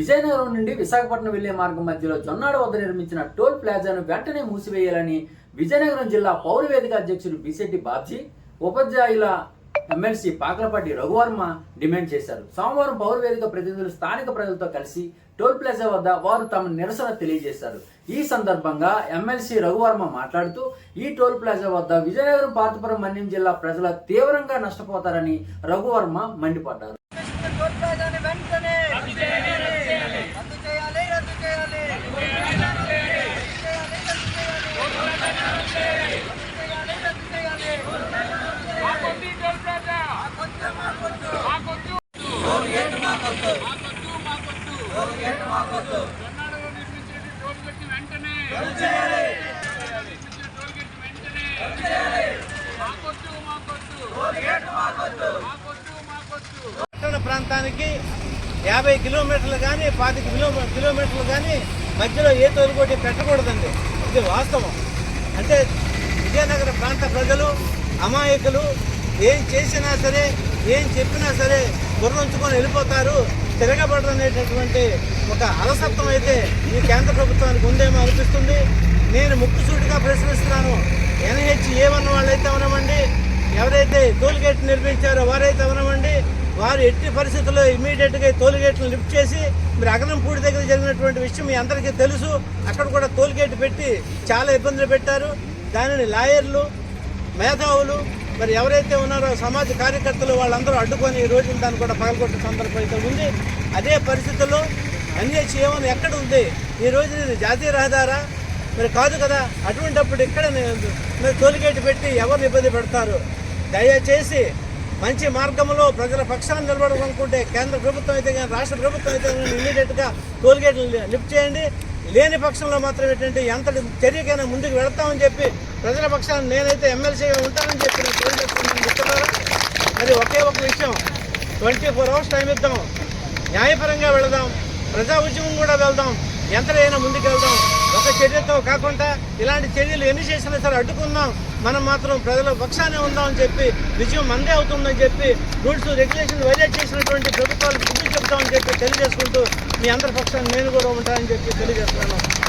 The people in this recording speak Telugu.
విజయనగరం నుండి విశాఖపట్నం వెళ్ళే మార్గం మధ్యలో జొన్నాడ వద్ద నిర్మించిన టోల్ ప్లాజాను వెంటనే మూసివేయాలని విజయనగరం జిల్లా పౌర వేదిక అధ్యక్షుడు బిశెట్టి బాబ్జీ ఉపాధ్యాయుల ఎమ్మెల్సీ పాకలపాటి రఘువర్మ డిమాండ్ చేశారు. సోమవారం పౌర వేదిక ప్రతినిధులు స్థానిక ప్రజలతో కలిసి టోల్ ప్లాజా వద్ద వారు తమ నిరసన తెలియజేశారు. ఈ సందర్భంగా ఎమ్మెల్సీ రఘువర్మ మాట్లాడుతూ ఈ టోల్ ప్లాజా వద్ద విజయనగరం పాతపురం మన్యం జిల్లా ప్రజల తీవ్రంగా నష్టపోతారని రఘువర్మ మండిపడ్డారు. పట్టణ ప్రాంతానికి యాభై కిలోమీటర్లు కానీ పాతిక కిలోమీటర్ కిలోమీటర్లు కానీ మధ్యలో ఏ తోలుకోటి పెట్టకూడదండి. ఇది వాస్తవం. అంటే విజయనగర ప్రాంత ప్రజలు అమాయకులు ఏం చేసినా సరే ఏం చెప్పినా సరే గుర్రంచుకొని వెళ్ళిపోతారు. తిరగబడరు అనేటటువంటి ఒక అలసత్వం అయితే ఈ కేంద్ర ప్రభుత్వానికి ఉందేమో అనిపిస్తుంది. నేను ముక్కుసూటిగా ప్రశ్నిస్తున్నాను. ఎన్హెచ్ ఏమన్న వాళ్ళైతే అవనమండి. ఎవరైతే టోల్గేట్ నిర్మించారో వారైతే అవనమండి. వారు ఎట్టి పరిస్థితుల్లో ఇమీడియట్గా టోల్గేట్లు లిఫ్ట్ చేసి మీరు అగనంపూడి దగ్గర జరిగినటువంటి విషయం మీ అందరికీ తెలుసు. అక్కడ కూడా టోల్గేట్ పెట్టి చాలా ఇబ్బందులు పెట్టారు. దానిని లాయర్లు మేధావులు మరి ఎవరైతే ఉన్నారో సమాజ కార్యకర్తలు వాళ్ళందరూ అడ్డుకొని ఈ రోజున దాన్ని కూడా పగలగొట్టిన సందర్భం అయితే ఉంది. అదే పరిస్థితుల్లో ఎన్హెచ్ ఎక్కడ ఉంది? ఈ రోజు ఇది జాతీయ రహదారా? మరి కాదు కదా అటువంటప్పుడు ఇక్కడ మరి టోల్గేట్ పెట్టి ఎవరిని ఇబ్బంది పెడతారు? దయచేసి మంచి మార్గంలో ప్రజల పక్షాన్ని నిలబడాలనుకుంటే కేంద్ర ప్రభుత్వం అయితే కానీ రాష్ట్ర ప్రభుత్వం అయితే కానీ ఇమీడియట్గా టోల్గేట్లు లిఫ్ట్ చేయండి. లేని పక్షంలో మాత్రం ఏంటంటే ఎంతటి చర్యకైనా ముందుకు వెళతామని చెప్పి ప్రజల పక్షాన్ని నేనైతే ఎమ్మెల్సీగా ఉంటానని చెప్పి మిత్రులారా మరి ఒకే ఒక విషయం. ట్వంటీ ఫోర్ అవర్స్ టైం ఇద్దాం. న్యాయపరంగా వెళదాం. ప్రజా ఉద్యమం కూడా వెళ్దాం. ఎంతైనా ముందుకు వెళ్దాం. ఒక చర్యతో కాకుండా ఇలాంటి చర్యలు ఎన్ని చేసినా సరే అడ్డుకుందాం. మనం మాత్రం ప్రజల పక్షానే ఉందామని చెప్పి విజయం మందే అవుతుందని చెప్పి రూల్స్ రెగ్యులేషన్ వైలేట్ చేసినటువంటి ప్రభుత్వాలు బుద్ధి చెప్తామని చెప్పి తెలియజేసుకుంటూ మీ అందరి పక్షాన్ని నేను కూడా ఉంటానని చెప్పి తెలియజేస్తున్నాను.